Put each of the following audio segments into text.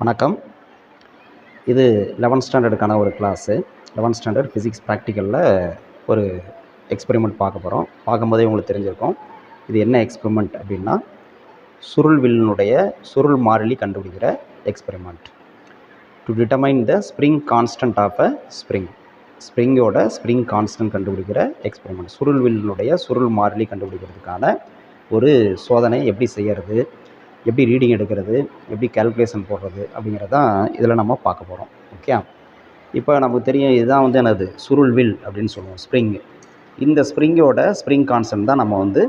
வணக்கம். இது லெவன்த் ஸ்டாண்டர்டுக்கான ஒரு கிளாஸு லெவன்த் ஸ்டாண்டர்ட் ஃபிசிக்ஸ் ப்ராக்டிக்கலில் ஒரு எக்ஸ்பெரிமெண்ட் பார்க்க போகிறோம் பார்க்கும்போதே உங்களுக்கு தெரிஞ்சிருக்கும். இது என்ன எக்ஸ்பெரிமெண்ட் அப்படின்னா சுருள் வில்லினுடைய சுருள் மாறிலி கண்டுபிடிக்கிற experiment to determine the spring constant of a spring ஸ்ப்ரிங்கோட spring constant கண்டுபிடிக்கிற எக்ஸ்பெரிமெண்ட் சுருள் வில்லினுடைய சுருள் மாறிலி கண்டுபிடிக்கிறதுக்கான ஒரு சோதனை எப்படி செய்கிறது எப்படி ரீடிங் எடுக்கிறது எப்படி கால்குலேஷன் போடுறது அப்படிங்கிறது தான் இதில் நம்ம பார்க்க போகிறோம் ஓகே இப்போ நமக்கு தெரியும் இதுதான் வந்து என்னது? சுருள்வில் அப்படின்னு சொல்லுவோம் ஸ்ப்ரிங் இந்த ஸ்ப்ரிங்கோட ஸ்ப்ரிங் கான்செப்ட் தான் நம்ம வந்து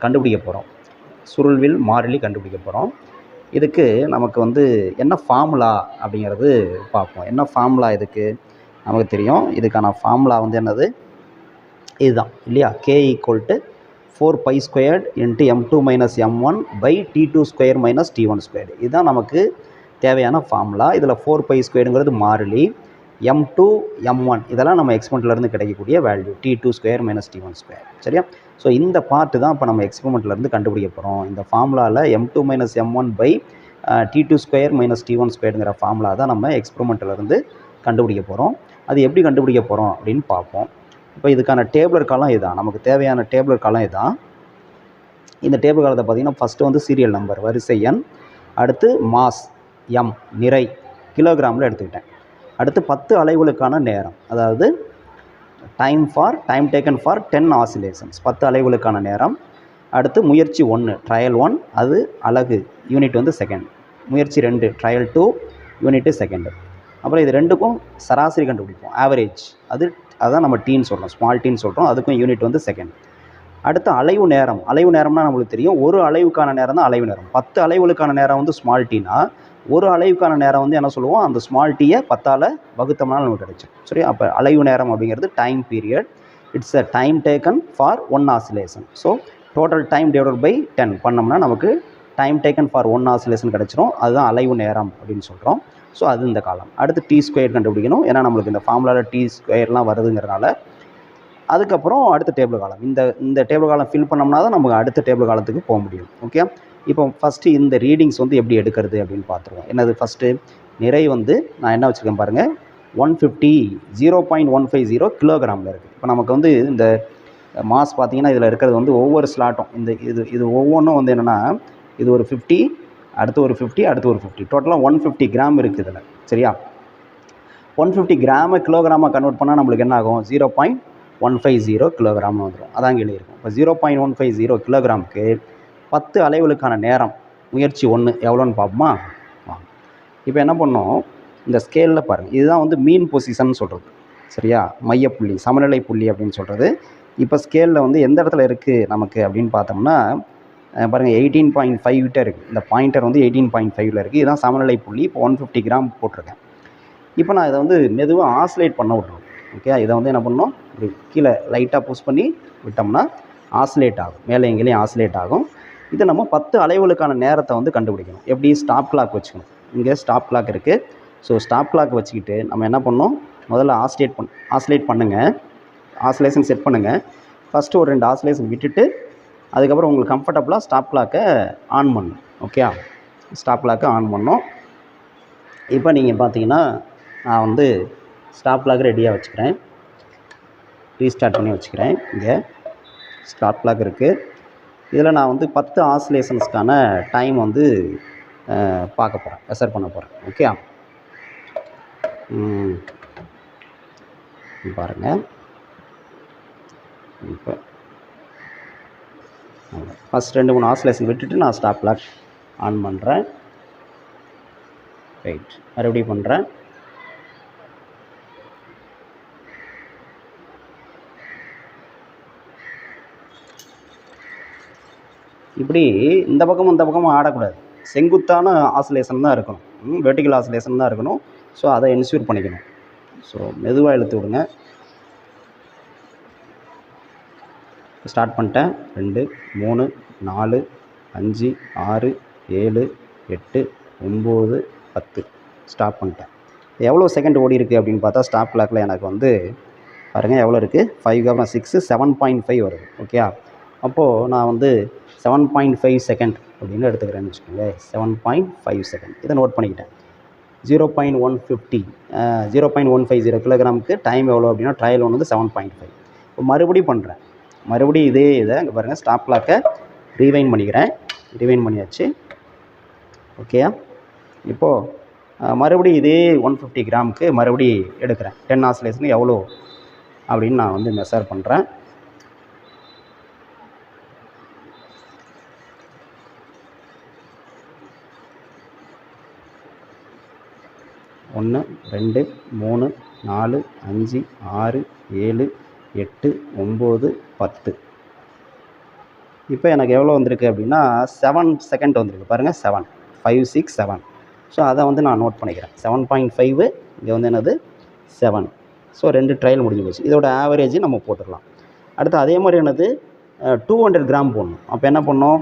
கண்டுபிடிக்க போகிறோம் சுருள்வில் மாறிலி கண்டுபிடிக்க போகிறோம் இதுக்கு நமக்கு வந்து என்ன ஃபார்முலா அப்படிங்கிறது பார்ப்போம். என்ன ஃபார்முலா இதுக்கு? நமக்கு தெரியும். இதுக்கான ஃபார்முலா வந்து என்னது? இதுதான் இல்லையா? K equal to four pi squared into M two minus M one by T two square minus T one squared இதுதான் நமக்கு தேவையான ஃபார்முலா இதில் ஃபோர் பை ஸ்கொயருங்கிறது மாறிலி. எம் டூ எம் ஒன் இதெல்லாம் நம்ம எக்ஸ்பெரிமெண்ட்லேருந்து கிடைக்கக்கூடிய value T two square minus T one square சரியா? ஸோ இந்த பார்ட்டு தான் இப்போ நம்ம எக்ஸ்பெரிமெண்ட்லேருந்து கண்டுபிடிக்க போகிறோம் இந்த ஃபார்முலாவில் M two minus M one by T two square minus T one ஸ்கொயருங்கிற formula தான் நம்ம எக்ஸ்பெரிமெண்ட்லேருந்து கண்டுபிடிக்க போகிறோம் அது எப்படி கண்டுபிடிக்க போகிறோம் அப்படின்னு பார்ப்போம். இப்போ இதுக்கான டேபிளர் காலம் இதுதான் நமக்கு தேவையான டேபிளர் காலம் இதுதான் இந்த டேபிள் காலத்தை பார்த்தீங்கன்னா ஃபஸ்ட்டு வந்து சீரியல் நம்பர் வரிசை எண் அடுத்து மாஸ் எம் நிறை கிலோகிராமில் எடுத்துக்கிட்டேன். அடுத்து பத்து அலைவுகளுக்கான நேரம் அதாவது time for time taken for ten oscillations பத்து அலைவுகளுக்கான நேரம். அடுத்து முயற்சி ஒன்று ட்ரையல் ஒன் அது அலகு யூனிட் வந்து செகண்ட் முயற்சி ரெண்டு ட்ரையல் டூ யூனிட்டு செகண்டு அப்புறம் இது ரெண்டுக்கும் சராசரி கண்டுபிடிப்போம். ஆவரேஜ் அது அதுதான் நம்ம டீன்னு சொல்கிறோம் ஸ்மால் டீன்னு சொல்கிறோம் அதுக்கும் யூனிட் வந்து செகண்ட் அடுத்து அலைவு நேரம். அலைவு நேரம்னா நம்மளுக்கு தெரியும் ஒரு அலைவுக்கான நேரம் தான் அலைவு நேரம். பத்து அலைவுகளுக்கான நேரம் வந்து ஸ்மால் டீனா ஒரு அலைவுக்கான நேரம் வந்து என்ன சொல்லுவோம்? அந்த ஸ்மால் டீயை பத்தால் வகுத்தோம்னா நமக்கு கிடைச்சிடும் சரி அப்போ அலைவு நேரம் அப்படிங்கிறது time period it's a time taken for one oscillation so total time divided by ten பண்ணோம்னா நமக்கு time taken for one oscillation கிடச்சிரும். அதுதான் அலைவு நேரம் அப்படின்னு சொல்கிறோம் ஸோ அது இந்த காலம். அடுத்து டி ஸ்கொயர் கண்டுபிடிக்கணும். ஏன்னா நம்மளுக்கு இந்த ஃபார்முலாவில் டி ஸ்கொயர்லாம் வருதுங்கிறனால. அதுக்கப்புறம் அடுத்த டேபிள் காலம். இந்த இந்த டேபிள் காலம் ஃபில் பண்ணோம்னா தான் நமக்கு அடுத்த டேபிள் காலத்துக்கு போக முடியும். ஓகே இப்போ ஃபஸ்ட்டு இந்த ரீடிங்ஸ் வந்து எப்படி எடுக்கிறது அப்படின்னு பார்த்துருவோம். என்னது ஃபஸ்ட்டு நிறை வந்து நான் என்ன வச்சுருக்கேன் பாருங்கள் one fifty zero point one five zero கிலோகிராமில் இருக்குது இப்போ நமக்கு வந்து இந்த மாஸ் பார்த்தீங்கன்னா இதில் இருக்கிறது வந்து ஒவ்வொரு ஸ்லாட்டும் இந்த இது இது ஒவ்வொன்றும் வந்து என்னென்னா இது ஒரு ஃபிஃப்டி அடுத்து ஒரு ஃபிஃப்டி அடுத்து ஒரு ஃபிஃப்டி டோட்டலாக ஒன் ஃபிஃப்டி கிராம் இருக்குது இதில். சரியா? ஒன் ஃபிஃப்டி கிராமை கிலோகிராமாக கன்வெர்ட் பண்ணால் நம்மளுக்கு என்ன ஆகும்? Zero point one five zero கிலோகிராம்னு வந்துடும் அதான் கீழே இருக்கும். இப்போ zero point one five zero கிலோகிராமுக்கு பத்து அலைவுகளுக்கான நேரம் முயற்சி ஒன்று எவ்வளோன்னு பார்ப்போமா? இப்போ என்ன பண்ணோம்? இந்த ஸ்கேலில் பாருங்கள் இதுதான் வந்து மீன் பொசிஷன் சொல்கிறது சரியா? மையப்புள்ளி சமநிலை புள்ளி அப்படின்னு சொல்கிறது இப்போ ஸ்கேலில் வந்து எந்த இடத்துல இருக்குது நமக்கு அப்படின்னு பார்த்தோம்னா பாருங்கள் எயிட்டீன் பாயிண்ட் ஃபைவ் கிட்ட இருக்குது இந்த பாயிண்டர் வந்து எயிட்டீன் பாயிண்ட் ஃபைவ்ல இருக்குது இதுதான் சமநிலை புள்ளி. இப்போ ஒன் ஃபிஃப்டி கிராம் போட்டிருக்கேன். இப்போ நான் இதை வந்து மெதுவாக ஆசிலேட் பண்ண விட்றோம் ஓகே இதை வந்து என்ன பண்ணணும்? இப்படி கீழே லைட்டாக புஷ் பண்ணி விட்டோம்னா ஆசிலேட் ஆகும். மேலே எங்கேயும் ஆசிலேட் ஆகும். இது நம்ம பத்து அலைவுகளுக்கான நேரத்தை வந்து கண்டுபிடிக்கணும். எப்படி? ஸ்டாப் கிளாக் வச்சுக்கணும். இங்கே ஸ்டாப் கிளாக் இருக்குது ஸோ ஸ்டாப் கிளாக் வச்சுக்கிட்டு நம்ம என்ன பண்ணோம் முதல்ல ஆசிலேட் பண் ஆசிலேட் பண்ணுங்கள் ஆசிலேஷன் செட் பண்ணுங்கள் ஃபஸ்ட்டு ஒரு ரெண்டு ஆசிலேஷன் விட்டுட்டு அதுக்கப்புறம் உங்களுக்கு கம்ஃபர்டபுளாக ஸ்டாப் கிளாக்கை ஆன் பண்ணும் ஓகே ஸ்டாப் கிளாக்கை ஆன் பண்ணோம் இப்போ நீங்கள் பார்த்தீங்கன்னா நான் வந்து ஸ்டாப் கிளாக் ரெடியாக வச்சுக்கிறேன். ரீஸ்டார்ட் பண்ணி வச்சுக்கிறேன். இங்கே ஸ்டாப் கிளாக் இருக்குது இதில் நான் வந்து பத்து ஆசிலேஷன்ஸ்க்கான டைம் வந்து பார்க்க போகிறேன் ரெசர் பண்ண போகிறேன் ஓகே பாருங்கள் இப்போ ஃபஸ்ட் ரெண்டு மூணு ஆசிலேஷன் விட்டுட்டு நான் ஸ்டாப் லாக் ஆன் பண்ணுறேன் ரைட் மறுபடியும் பண்ணுறேன் இப்படி இந்த பக்கமும் இந்த பக்கமும் ஆடக்கூடாது. செங்குத்தான ஆசிலேஷன் தான் இருக்கணும். வெர்டிக்கல் ஆசிலேஷன் தான் இருக்கணும். ஸோ அதை என்ஷூர் பண்ணிக்கணும். ஸோ மெதுவாக இழுத்து விடுங்க. ஸ்டார்ட் பண்ணிட்டேன். ரெண்டு மூணு நாலு அஞ்சு ஆறு ஏழு எட்டு ஒம்பது பத்து. ஸ்டாப் பண்ணிட்டேன். எவ்வளோ செகண்ட் ஓடி இருக்குது அப்படின்னு பார்த்தா ஸ்டாப் கிளாக்கில் எனக்கு வந்து பாருங்கள் எவ்வளோ இருக்குது ஃபைவ் அப்புறம் சிக்ஸு செவன் பாயிண்ட் ஃபைவ் வருது. ஓகே அப்போது நான் வந்து செவன் பாயிண்ட் ஃபைவ் செகண்ட் அப்படின்னு எடுத்துக்கிறேன்னு வச்சுக்கோங்க செவன் பாயிண்ட் ஃபைவ் செகண்ட் இதை நோட் பண்ணிக்கிட்டேன். Zero point one fifty zero point one five zero கிலோகிராமுக்கு time எவ்வளோ அப்படின்னா ட்ரையல் ஒன்று வந்து செவன் பாயிண்ட் ஃபைவ் இப்போ மறுபடியும் பண்ணுறேன் மறுபடியும் இதே இதை இங்கே பாருங்கள் ஸ்டாப் கிளாக்கை ரீவைன் பண்ணிக்கிறேன். ரீவைன் பண்ணியாச்சு. ஓகேயா இப்போது மறுபடியும் இதே ஒன் ஃபிஃப்டி கிராமுக்கு மறுபடியும் எடுக்கிறேன். டென் ஆசிலேஷன் எவ்வளோ அப்படின்னு நான் வந்து மெஷர் பண்ணுறேன் ஒன்று ரெண்டு மூணு நாலு அஞ்சு ஆறு ஏழு எட்டு ஒம்பது பத்து. இப்போ எனக்கு எவ்வளோ வந்திருக்கு அப்படின்னா செவன் செகண்ட் வந்திருக்கு. பாருங்கள் seven five six seven so அதை வந்து நான் நோட் பண்ணிக்கிறேன். செவன் பாயிண்ட் ஃபைவு இங்கே வந்து என்னது? செவன் ஸோ ரெண்டு ட்ரையல் முடிஞ்சு போச்சு. இதோட ஆவரேஜ் நம்ம போட்டுடலாம். அடுத்து அதே மாதிரி என்னது? டூ ஹண்ட்ரட் கிராம் போடணும். அப்போ என்ன பண்ணோம்?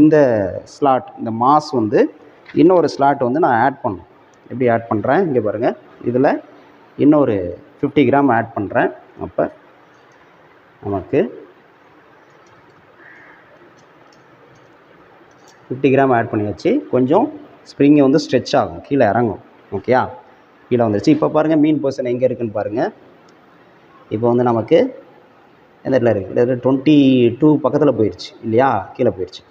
இந்த ஸ்லாட் இந்த மாஸ் வந்து இன்னொரு ஸ்லாட் வந்து நான் ஆட் பண்ணணும். எப்படி ஆட் பண்ணுறேன் இங்கே பாருங்கள் இதில் இன்னொரு ஃபிஃப்டி கிராம் ஆட் பண்ணுறேன் அப்போ நமக்கு ஃபிஃப்டி கிராம் ஆட் பண்ணியாச்சு. கொஞ்சம் ஸ்ப்ரிங்கை வந்து ஸ்ட்ரெச் ஆகும். கீழே இறங்கும். ஓகேயா கீழே வந்துருச்சு. இப்போ பாருங்கள் மீன் போர்ஷன் எங்கே இருக்குதுன்னு பாருங்கள் இப்போ வந்து நமக்கு எந்த இடத்துல இருக்குது டுவெண்ட்டி டூ பக்கத்தில் போயிடுச்சு இல்லையா? கீழே போயிடுச்சு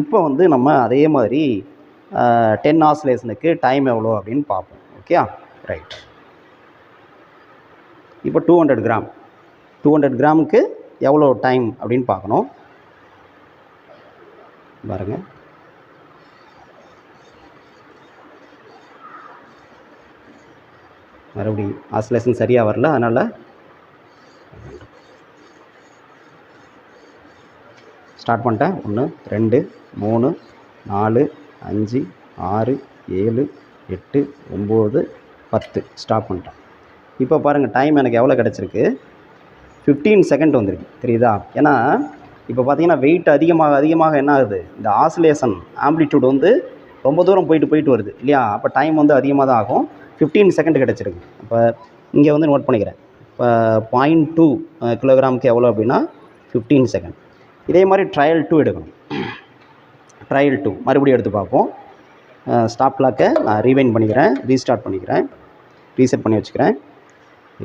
இப்போ வந்து நம்ம அதே மாதிரி டென் ஆசிலேஷனுக்கு டைம் எவ்வளோ அப்படின்னு பார்ப்போம். ஓகே ரைட் இப்போ two hundred gram two hundred கிராமுக்கு எவ்வளோ டைம் அப்படின்னு பார்க்கணும். பாருங்கள் மறுபடியும் ஆசிலேஷன் சரியாக வரல அதனால் ஸ்டார்ட் பண்ணிட்டேன். ஒன்று ரெண்டு மூணு நாலு அஞ்சு ஆறு ஏழு எட்டு ஒம்பது பத்து. ஸ்டாப் பண்ணிட்டேன். இப்போ பாருங்கள் டைம் எனக்கு எவ்வளோ கிடச்சிருக்கு? ஃபிஃப்டீன் செகண்ட் வந்திருக்கு. தெரியுதா? ஏன்னா இப்போ பார்த்தீங்கன்னா வெயிட் அதிகமாக அதிகமாக என்ன ஆகுது? இந்த ஆசிலேஷன் ஆம்ப்ளிடியூட் வந்து ரொம்ப தூரம் போயிட்டு போயிட்டு வருது இல்லையா? அப்போ டைம் வந்து அதிகமாக தான் ஆகும். ஃபிஃப்டீன் செகண்ட் கிடச்சிருக்கு. அப்போ இங்கே வந்து நோட் பண்ணிக்கிறேன். இப்போ பாயிண்ட் டூ கிலோகிராமுக்கு எவ்வளோ அப்படின்னா ஃபிஃப்டீன் செகண்ட் இதே மாதிரி ட்ரையல் டூ எடுக்கணும். ட்ரையல் டூ மறுபடியும் எடுத்து பார்ப்போம். ஸ்டாப் கிளாக்கை நான் ரீவைன் பண்ணிக்கிறேன் ரீஸ்டார்ட் பண்ணிக்கிறேன். ரீசெட் பண்ணி வச்சுக்கிறேன்.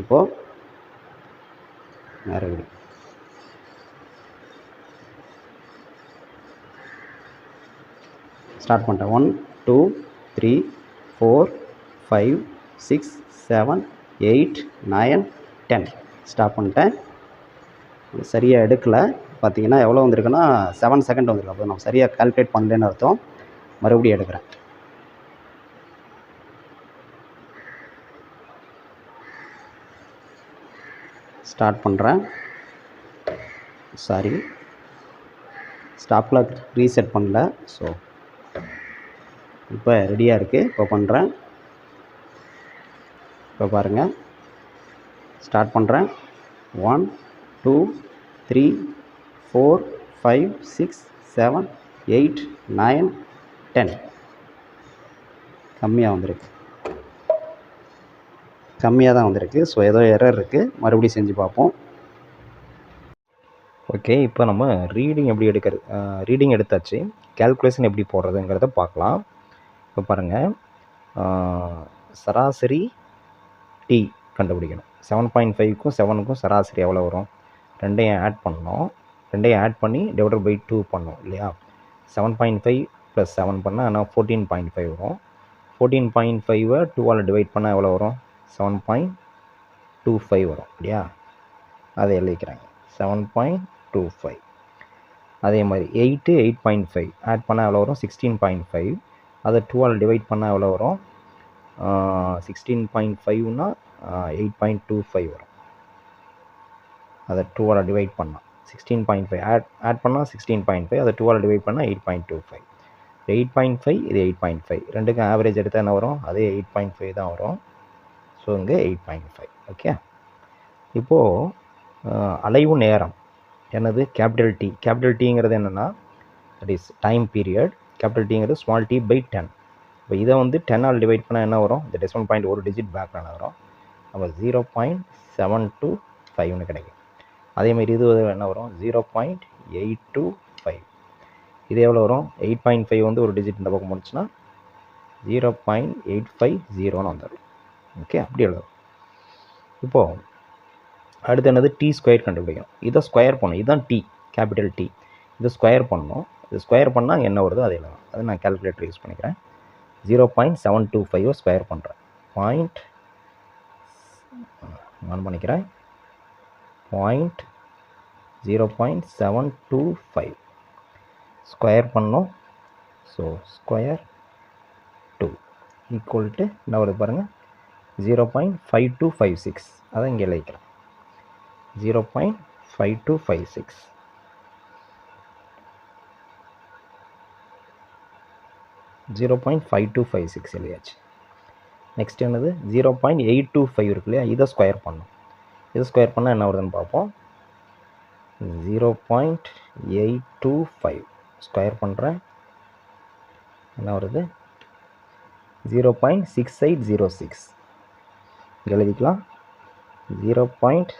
இப்போது மறுபடியும் ஸ்டார்ட் பண்ணிட்டேன். One two three four five six seven eight nine ten. Stop பண்ணிட்டேன். சரியாக எடுக்கலை. பார்த்தீங்கன்னா எவ்வளோ வந்திருக்குன்னா செவன் செகண்ட் வந்திருக்கு. அப்போ நான் சரியாக கால்குலேட் பண்ணலன்னு அர்த்தம். மறுபடியும் எடுக்கிறேன். ஸ்டார்ட் பண்ணுறேன் சாரி ஸ்டாப் கிளாக் ரீசெட் பண்ணல. ஸோ இப்போ ரெடியாக இருக்குது இப்போ பண்ணுறேன் இப்போ பாருங்கள் ஸ்டார்ட் பண்ணுறேன் one two three four five six seven eight nine ten கம்மியாக வந்திருக்கு. கம்மியாக தான் வந்திருக்கு. ஸோ ஏதோ எரர் இருக்குது மறுபடியும் செஞ்சு பார்ப்போம். ஓகே இப்போ நம்ம ரீடிங் எப்படி எடுக்கிறது ரீடிங் எடுத்தாச்சு. கேல்குலேஷன் எப்படி போடுறதுங்கிறத பார்க்கலாம். இப்போ பாருங்கள் சராசரி டி கண்டுபிடிக்கணும். செவன் பாயிண்ட் ஃபைவ்க்கும் செவனுக்கும் சராசரி எவ்வளோ வரும்? ரெண்டையும் ஆட் பண்ணோம் ரெண்டையும் ஆட் பண்ணி டிவைடட் பை டூ பண்ணோம் இல்லையா? Seven point five plus seven பண்ணால் ஆனால் ஃபோர்டீன் பாயிண்ட் ஃபைவ் வரும். ஃபோர்டீன் பாயிண்ட் ஃபைவை டூவால் டிவைட் பண்ணால் எவ்வளோ வரும்? செவன் பாயிண்ட் டூ ஃபைவ் வரும் இல்லையா? அதை எழுதிக்கிறாங்க. செவன் பாயிண்ட் டூ ஃபைவ் அதே மாதிரி eight eight point five add பண்ணால் எவ்வளோ வரும்? சிக்ஸ்டீன் பாயிண்ட் ஃபைவ் அதை டூவால் டிவைட் பண்ணால் எவ்வளோ வரும்? சிக்ஸ்டீன் பாயிண்ட் ஃபைவ்னா எயிட் பாயிண்ட் டூ ஃபைவ் வரும். அதை டூவால் டிவைட் பண்ணால் sixteen point five add add பண்ணால் சிக்ஸ்டீன் பாயிண்ட் ஃபைவ் அதை டூவால் டிவைட் பண்ணால் eight point two five eight point five இது எயிட் பாயிண்ட் ஃபைவ் ரெண்டுக்கும் ஆவரேஜ் எடுத்தால் என்ன வரும்? அதே எயிட் பாயிண்ட் ஃபைவ் தான் வரும். ஸோ இங்கே எயிட் பாயிண்ட் ஃபைவ் ஓகே இப்போது அலைவு நேரம். என்னது? கேபிட்டல் டி கேபிட்டல் டிங்கிறது என்னென்னா that is time period capital டிங்கிறது small T by ten இப்போ இதை வந்து டென்னால் டிவைட் பண்ணால் என்ன வரும்? இந்த டெசிமல் பாயிண்ட் ஒரு டிஜிட் பேக்ல வரும். அப்போ ஜீரோ பாயிண்ட் செவன் டூ ஃபைவ்னு கிடைக்கும். அதேமாரி இது என்ன வரும்? Zero point eight two five இது எவ்வளோ வரும்? எயிட் பாயிண்ட் ஃபைவ் வந்து ஒரு டிஜிட் இந்த பக்கம் முடிச்சுன்னா ஜீரோ பாயிண்ட் எயிட் ஃபைவ் ஜீரோன்னு வந்துடும் ஓகே? அப்படி எழுதும் இப்போது அடுத்து என்னது? டி ஸ்கொயர் கண்டுபிடிக்கணும் இதை ஸ்கொயர் பண்ணணும். இதுதான் டி கேபிட்டல் டி இதை ஸ்கொயர் பண்ணணும். இது ஸ்கொயர் பண்ணால் என்ன வருதோ அதை எழுதலாம் அது நான் கால்குலேட்டர் யூஸ் பண்ணிக்கிறேன். ஜீரோ பாயிண்ட் செவன் டூ ஃபைவோ ஸ்கொயர் பண்ணுறேன் பாயிண்ட் ஆன் பண்ணிக்கிறேன். Point zero point seven two five square பண்ணோம் so square two equal to என்ன வருது பாருங்கள் zero point five two five six அதை இங்கே எழுதிக்கலாம் zero point five two five six zero point five two five six எழுதியாச்சு. Next என்னது? Zero point eight two five இருக்கு இல்லையா? இதை ஸ்கொயர் பண்ணும் இதை ஸ்கொயர் பண்ணால் என்ன வருதுன்னு பார்ப்போம். Zero point eight two five square பண்ணுறேன் என்ன வருது? Zero point six eight zero six இங்கே எழுதிக்கலாம். Zero point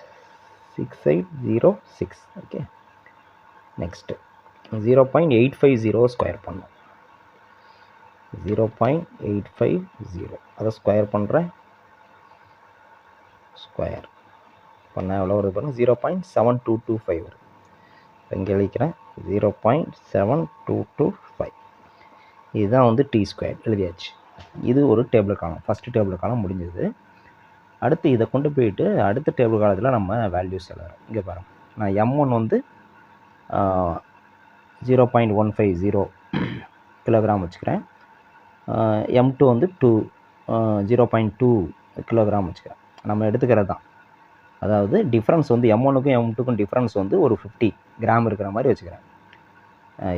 six eight zero six okay next zero point eight five zero square பண்ணும். Zero point eight five zero அதை square பண்ணுறேன் square பண்ணால் எவ்வளோ வருது பாருங்கள் zero point seven two two five வருது. இங்கே எழுதிக்கிறேன். Zero point seven two two five இதுதான் வந்து டி ஸ்கொயர் எழுதியாச்சு. இது ஒரு டேபிள் காலம் ஃபஸ்ட்டு டேபிள் காலம் முடிஞ்சது. அடுத்து இதை கொண்டு போயிட்டு அடுத்த டேபிள் காலத்தில் நம்ம வேல்யூஸ் எழுதுறோம். இங்கே பாருங்கள் நான் எம் ஒன் வந்து zero point one five zero kilogram வச்சுக்கிறேன். எம் டூ வந்து two zero point two kilogram வச்சுக்கிறேன். நம்ம எடுத்துக்கிறது தான். அதாவது டிஃப்ரென்ஸ் வந்து எம் ஒனுக்கும் எம் டூக்கும் டிஃப்ரென்ஸ் வந்து ஒரு ஃபிஃப்டி கிராம் இருக்கிற மாதிரி வச்சுக்கிறேன்.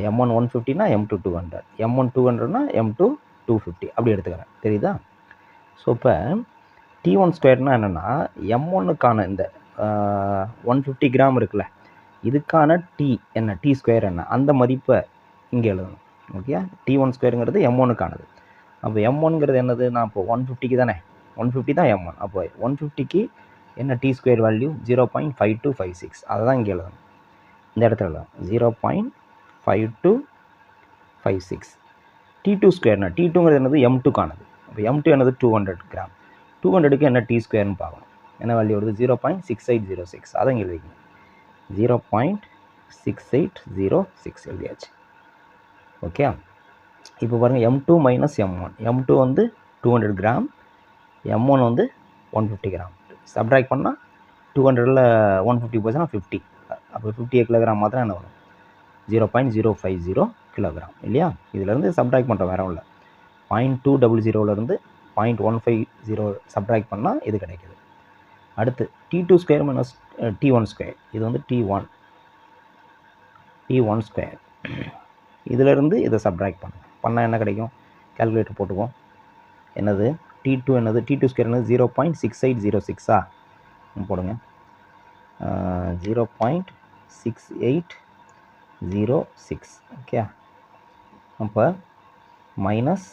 M one one ஃபிஃப்டினா M two two hundred M one two ஹண்ட்ரட்னா M two two fifty அப்படி எடுத்துக்கிறேன். தெரியுதா? ஸோ இப்போ டி ஒன் ஸ்கொயர்னால் என்னென்னா எம் ஒன்னுக்கான இந்த ஒன் ஃபிஃப்டி கிராம் இருக்குல்ல இதுக்கான டி என்ன டி ஸ்கொயர் என்ன அந்த மதிப்பை இங்கே எழுதணும். ஓகே டி ஒன் ஸ்கொயருங்கிறது எம் ஒன்னுக்கானது அப்போ எம் ஒன்ங்கிறது என்னது? நான் இப்போ ஒன் ஃபிஃப்டிக்கு தானே ஒன் ஃபிஃப்டி தான் எம் ஒன் அப்போ ஒன் ஃபிஃப்டிக்கு என்ன T square value zero point five two five six அதை தான் இங்கே எழுதணும். இந்த இடத்துல எழுதணும். Zero point five two five six T two ஸ்கொயர்னா T டூங்கிறது என்னது? எம் டூக்கானது அப்போ எம் டூ என்னது? டூ ஹண்ட்ரட் கிராம் டூ ஹண்ட்ரடுக்கு என்ன டி ஸ்கொயர்னு பார்க்கணும். என்ன வேல்யூ வருது? Zero point six eight zero six அதை இங்கே எழுதிக்கணும். Zero point six eight zero six எழுதியாச்சு. ஓகே இப்போ பாருங்கள் M two minus M one M two வந்து two hundred gram M one வந்து ஒன் ஃபிஃப்டி கிராம் சப்ட்ராக்ட் பண்ணால் டூ ஹண்ட்ரடில் ஒன் ஃபிஃப்டி போச்சுன்னா ஃபிஃப்டி அப்போ ஃபிஃப்டி கிலோகிராம் மாத்திரம் என்ன வரும்? Zero point zero five zero kilogram இல்லையா? இதிலேருந்து சப்ட்ராக்ட் பண்ணுறோம் வேற இல்லை point two double ஜீரோவிலேருந்து point one five zero subtract பண்ணால் இது கிடைக்குது. அடுத்து T two square minus T one square இது வந்து T one T one square இதிலிருந்து இதை சப்ட்ராக்ட் பண்ணுங்க. பண்ணால் என்ன கிடைக்கும்? கால்குலேட்டர் போட்டுக்குவோம். என்னது? டி டூ என்னது? டி டூ ஸ்கொயர் என்னது? Zero point six eight zero சிக்ஸா போடுங்க. Zero point six eight zero six okay. அப்போ மைனஸ்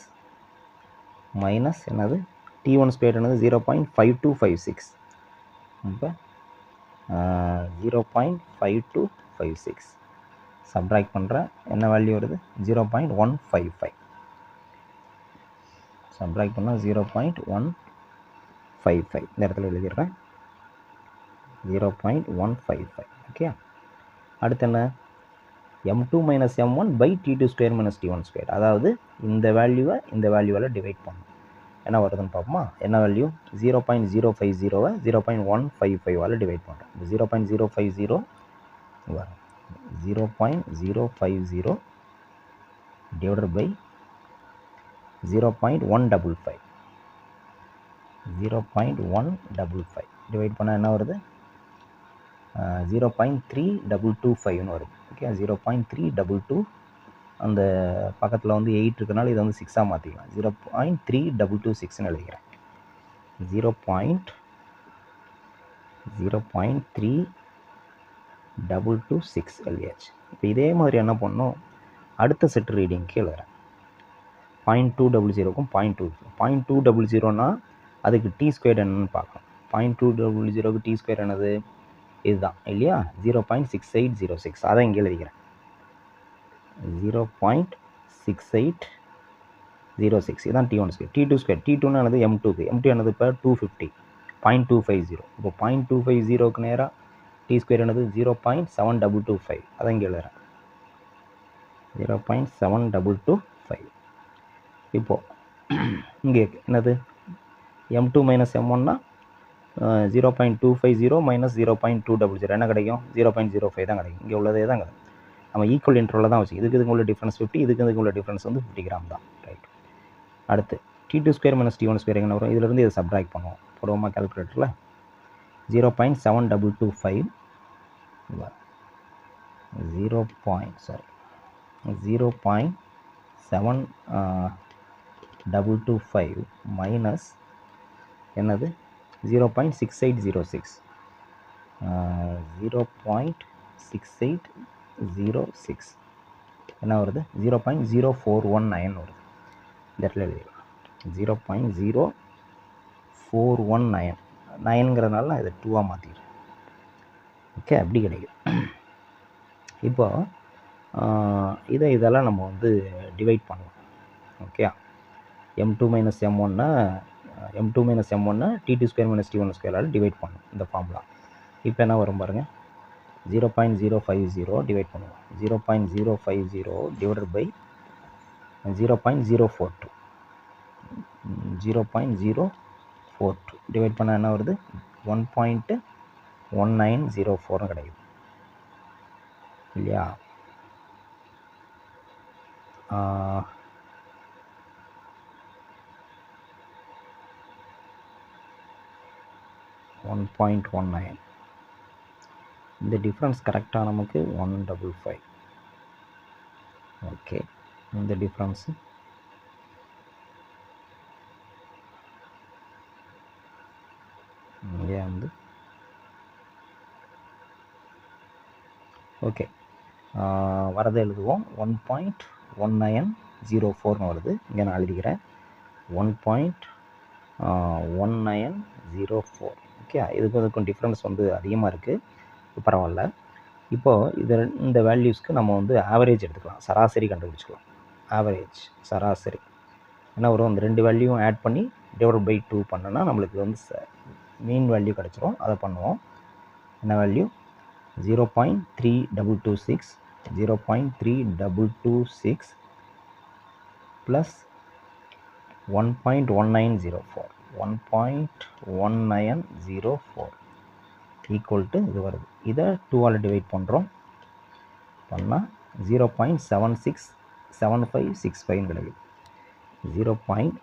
மைனஸ் என்னது? டி ஒன் ஸ்கொயர் என்னது? Zero point five two five six இப்போ zero point five two five six subtract பண்ணுறேன் என்ன value வருது? Zero point one five five subtract பண்ணால் zero point one five five இந்த இடத்துல எழுதிடுறேன். Zero point one five five okay அடுத்து என்ன? M two minus M one by T two square minus T one square அதாவது இந்த வேல்யூவை இந்த வேல்யூவால் டிவைட் பண்ணணும் என்ன வருதுன்னு பார்ப்போமா? என்ன value zero point zero five ஜீரோவை ஜீரோ பாயிண்ட் ஒன் ஃபைவ் ஃபைவால் டிவைட் பண்ணுறோம் zero point zero five zero வரும். Zero point zero five zero divided by zero point one double five zero point one double five divide பண்ணால் என்ன வருது? Zero point three double two ஃபைவ்னு வருது okay zero point three double two அந்த பக்கத்தில் வந்து eight இருக்கனால இதை வந்து சிக்ஸாக மாற்றிக்கலாம் zero point three double two சிக்ஸ்னு எழுதிக்கிறேன். Zero point zero point three double two six எழுதியாச்சு. இப்போ இதே மாதிரி என்ன பண்ணோம் அடுத்த செட் ரீடிங்க்கு எழுதுறேன் point two double ஜீரோக்கும் point two point two double ஜீரோனால் அதுக்கு டி ஸ்கொயர் என்னன்னு பார்க்கணும். பாயிண்ட் டூ டபுள் ஜீரோக்கு டி ஸ்கொயர் என்னது? இதுதான் இல்லையா? Zero point six eight zero six அதை இங்கே எழுதிக்கிறேன். Zero point six eight zero six இதான் T one square T two square T டூன்னு எம் டூக்கு எம் டூ என்னது? இப்போ two fifty point two five zero இப்போ பாயிண்ட் டூ ஃபைவ் ஜீரோக்கு நேராக டி ஸ்கொயர் என்னது? Zero point seven double two five அதான் இங்கே எழுதுகிறேன் zero point seven double two five இப்போது இங்கே என்னது? எம் டூ மைனஸ் எம் ஒன்னா zero point two five zero minus zero point two double zero என்ன கிடைக்கும்? ஜீரோ பாயிண்ட் ஜீரோ ஃபைவ் தான் கிடைக்கும். இங்கே உள்ளதே தான் கிடைக்கும். நம்ம ஈக்குவல் இன்டர்வலில் தான் வச்சு இதுக்கு இதுக்கு உள்ள டிஃப்ரென்ஸ் ஃபிஃப்டி இதுக்கு இதுக்கு உள்ள டிஃப்ரென்ஸ் வந்து ஃபிஃப்டி கிராம் தான். ரைட் அடுத்து T two square minus T one square என்ன வரும்? இதுலேருந்து இதை சப்ட்ராக்ட் பண்ணுவோம். போடுவோமா கால்குலேட்டரில் zero point seven double two five zero point sorry zero point seven double two five minus என்னது? Zero point six eight zero six zero point six eight zero six என்ன வருது? Zero point zero four one nine வருது. இந்த இடத்துல எழுதிடலாம் zero point zero four one nine நைனுங்கிறதுனால நான் இதை டூவாக மாற்றிக்கிறேன் ஓகே அப்படி கிடைக்கும். இப்போ இதை இதெல்லாம் நம்ம வந்து டிவைட் பண்ணுவோம் okay M two minus M ஒன்னை எம் டூ மைனஸ் எம் ஒன்று T two square minus T one ஸ்கொயரால் divide பண்ணும் இந்த ஃபார்முலா இப்போ என்ன வரும் பாருங்கள் zero point zero five zero divide பண்ணுவோம். Zero point zero five zero divided by zero point zero four two zero point zero four two divide பண்ணால் என்ன வருது? One point one nine zero ஃபோர்னு கிடைக்கும். இல்லையா? ஒன் பாயிண்ட் ஒன் நைன் இந்த difference கரெக்டாக நமக்கு ஒன் டபுள் ஃபைவ் ஓகே இந்த டிஃப்ரென்ஸு இங்கே வந்து. ஓகே வரதை எழுதுவோம். One point one nine zero ஃபோர்னு வருது. இங்கே நான் எழுதிக்கிறேன். One point one nine zero four okay இதுக்கும் இதுக்கும் டிஃப்ரென்ஸ் வந்து அதிகமாக இருக்குது பரவாயில்ல. இப்போது இது இந்த வேல்யூஸ்க்கு நம்ம வந்து ஆவரேஜ் எடுத்துக்கலாம். சராசரி கண்டுபிடிச்சிக்கலாம். ஆவரேஜ் சராசரி. என்ன வரும் அந்த ரெண்டு வேல்யூவும் ஆட் பண்ணி டிவைட் பை டூ பண்ணோன்னா நம்மளுக்கு வந்து மீன் வேல்யூ கிடச்சிரும். அதை பண்ணுவோம். என்ன value zero point three double two six zero point three double two six plus one point one nine zero four one point one nine zero four equal to இது வருது. இதை டூவால் டிவைட் பண்ணுறோம் பண்ணால் zero point seven six seven five six ஃபைவ்னு கிடைக்குது. Zero point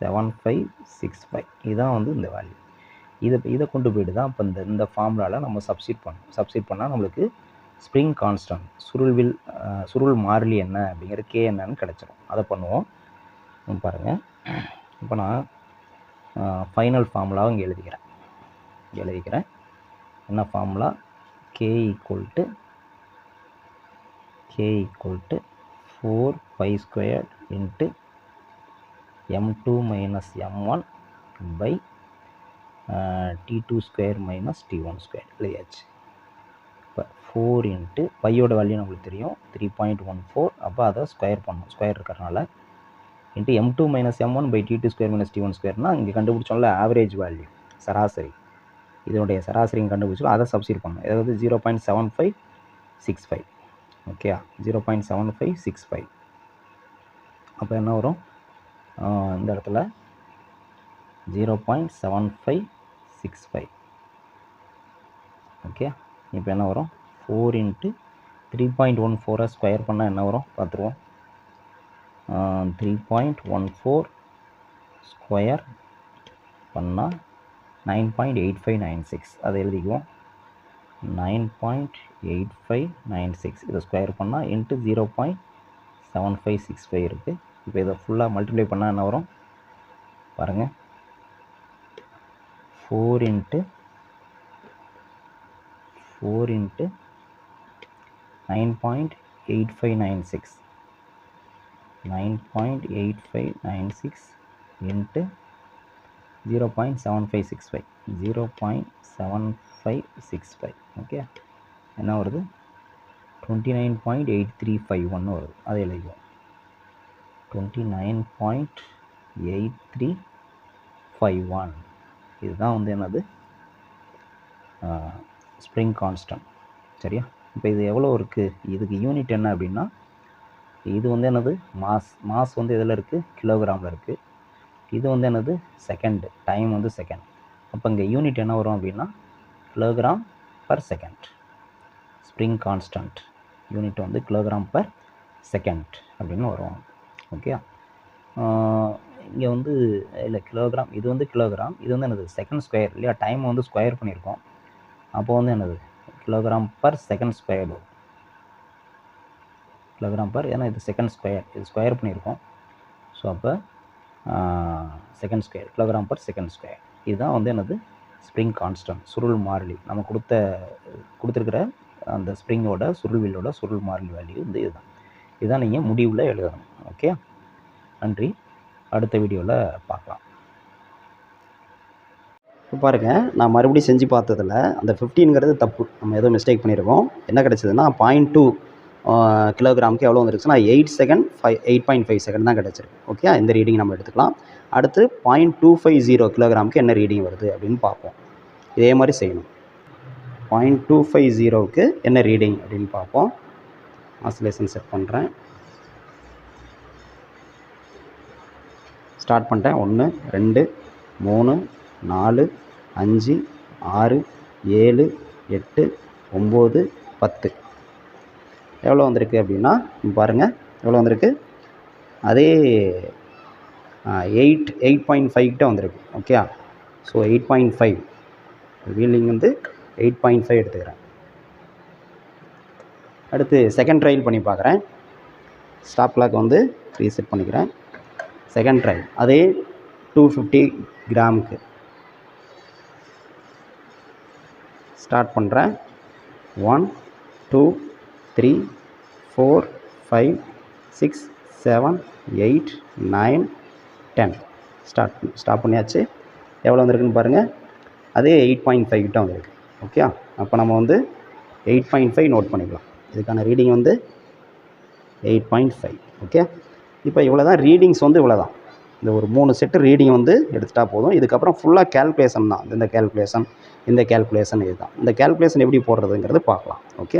seven five six five இதுதான் வந்து இந்த வேல்யூ இதை இதை கொண்டு போயிட்டு தான் இப்போ இந்த இந்த ஃபார்முலாவில் நம்ம சப்ஸ்டிட் பண்ணணும் சப்ஸ்டிட் பண்ணால் நம்மளுக்கு ஸ்ப்ரிங் கான்ஸ்டன்ட் சுருள்வில் சுருள் மாறிலி என்ன அப்படிங்கிற கே என்னன்னு கிடச்சிரும். அதை பண்ணுவோம். பாருங்கள் இப்போ நான் ஃபைனல் ஃபார்முலாவை இங்கே எழுதிக்கிறேன். எழுதிக்கிறேன். என்ன formula K equal to K equal to four pi square into M two minus M one by T two square minus T one square எழுதியாச்சு. இப்போ ஃபோர் இன்ட்டு பையோட வேல்யூ நம்மளுக்கு தெரியும். த்ரீ பாயிண்ட் ஒன் ஃபோர் அப்போ அதை square பண்ணணும். Square இருக்கிறனால into M two minus M one by T two square minus T one ஸ்கொயர்னால் இங்கே கண்டுபிடிச்சோம்ல ஆவரேஜ் வேல்யூ சராசரி. இதனுடைய சராசரி கண்டுபிடிச்சோம் அதை சப்ஸ்டிட் பண்ணணும். அதாவது zero point seven five six five okay zero point seven five six five அப்போ என்ன வரும்? இந்த இடத்துல zero point seven five six five okay இப்போ என்ன வரும்? Four into three point one ஃபோரை ஸ்கொயர் பண்ணால் என்ன வரும்? பார்த்துருவோம். Three point one four square பண்ணால் nine point eight five nine six அதை எழுதிக்குவோம். Nine point eight five nine six இதை ஸ்கொயர் பண்ணால் into zero point seven five six five இருக்குது இப்போ இதை ஃபுல்லாக மல்டிப்ளை பண்ணால் என்ன வரும்? பாருங்கள் four into four into nine point eight five nine six nine point eight five nine six into zero point seven five six five. Zero point seven five six five. Okay? என்ன வருது? Twenty nine point eight three five ஒன்று வருது. அதை எழுதிக்குவோம் twenty nine point eight three five one. இதுதான் வந்து என்னது? Spring constant. சரியா? இப்போ இது எவ்வளோ இருக்குது இதுக்கு யூனிட் என்ன அப்படின்னா இது வந்து என்னது? மாஸ் மாஸ் வந்து எதில் இருக்குது கிலோகிராமில் இருக்குது இது வந்து என்னது? செகண்டு டைம் வந்து செகண்ட் அப்போ இங்கே யூனிட் என்ன வரும் அப்படின்னா kilogram per second spring constant unit வந்து கிலோகிராம் பர் செகண்ட் அப்படின்னு வரும். ஓகே இங்கே வந்து இல்லை கிலோகிராம் இது வந்து கிலோகிராம் இது வந்து என்னது? செகண்ட் ஸ்கொயர் இல்லையா? டைம் வந்து ஸ்கொயர் பண்ணியிருக்கோம். அப்போது வந்து என்னது? Kilogram per second square kilogram per. ஏன்னா இது செகண்ட் ஸ்கொயர் இது ஸ்கொயர் பண்ணியிருக்கோம். ஸோ அப்போ second square kilogram per second square இதுதான் வந்து எனது ஸ்ப்ரிங் கான்ஸ்டன்ட் சுருள் மாறிலி. நம்ம கொடுத்த கொடுத்துருக்கிற அந்த ஸ்ப்ரிங்கோட சுருள்வில்லோட சுருள் மாறிலி வேல்யூ வந்து இதுதான். இதுதான் நீங்கள் முடிவில் எழுதணும். ஓகே நன்றி. அடுத்த வீடியோவில் பார்க்கலாம். இப்போ பாருங்கள் நான் மறுபடியும் செஞ்சு பார்த்ததில் அந்த ஃபிஃப்டீனுங்கிறது தப்பு. நம்ம ஏதோ மிஸ்டேக் பண்ணியிருக்கோம். என்ன கிடச்சதுன்னா பாயிண்ட் டூ கிலோகிராமுக்கு எவ்வளோ வந்துருச்சுன்னா eight second five eight point five second தான் கிடச்சிருக்கு. ஓகே இந்த ரீடிங் நம்ம எடுத்துக்கலாம். அடுத்து பாயிண்ட் டூ ஃபைவ் ஜீரோ கிலோகிராமுக்கு என்ன ரீடிங் வருது அப்படின்னு பார்ப்போம். இதே மாதிரி செய்யணும். பாயிண்ட் டூ ஃபைவ் ஜீரோவுக்கு என்ன ரீடிங் அப்படின்னு பார்ப்போம். ஆசிலேஷன் செட் பண்ணுறேன் ஸ்டார்ட் பண்ணிட்டேன். ஒன்று ரெண்டு மூணு நாலு அஞ்சு ஆறு ஏழு எட்டு ஒம்பது பத்து. எவ்வளோ வந்திருக்கு அப்படின்னா பாருங்கள் எவ்வளோ வந்திருக்கு? அதே எயிட் எயிட் பாயிண்ட் ஃபைவ் கிட்ட வந்திருக்கு okay so eight point five wheeling வந்து எயிட் பாயிண்ட் ஃபைவ் எடுத்துக்கிறேன். அடுத்து செகண்ட் ட்ரையல் பண்ணி பார்க்குறேன். ஸ்டாப் கிளாக் வந்து ரீசெட் பண்ணிக்கிறேன். செகண்ட் ட்ரையல் அதே டூ ஃபிஃப்டி கிராமுக்கு. ஸ்டார்ட் பண்ணுறேன் one two three four five six seven eight nine ten. Start stop பண்ணியாச்சு. எவ்வளோ வந்திருக்குன்னு பாருங்கள் அதே எயிட் பாயிண்ட் ஃபைவ் கிட்ட வந்திருக்கு. ஓகே அப்போ நம்ம வந்து எயிட் பாயிண்ட் ஃபைவ் நோட் பண்ணிக்கலாம். இதுக்கான ரீடிங் வந்து எயிட் பாயிண்ட் ஃபைவ். ஓகே இப்போ இவ்வளோ தான் ரீடிங்ஸ் வந்து இவ்வளோ தான் இந்த ஒரு மூணு செட்டு ரீடிங் வந்து எடுத்துட்டா போதும். இதுக்கப்புறம் ஃபுல்லாக கேல்குலேஷன் தான். இந்த கேல்குலேஷன் இந்த கேல்குலேஷன் இதுதான். இந்த கேல்குலேஷன் எப்படி போடுறதுங்கிறது பார்க்கலாம். ஓகே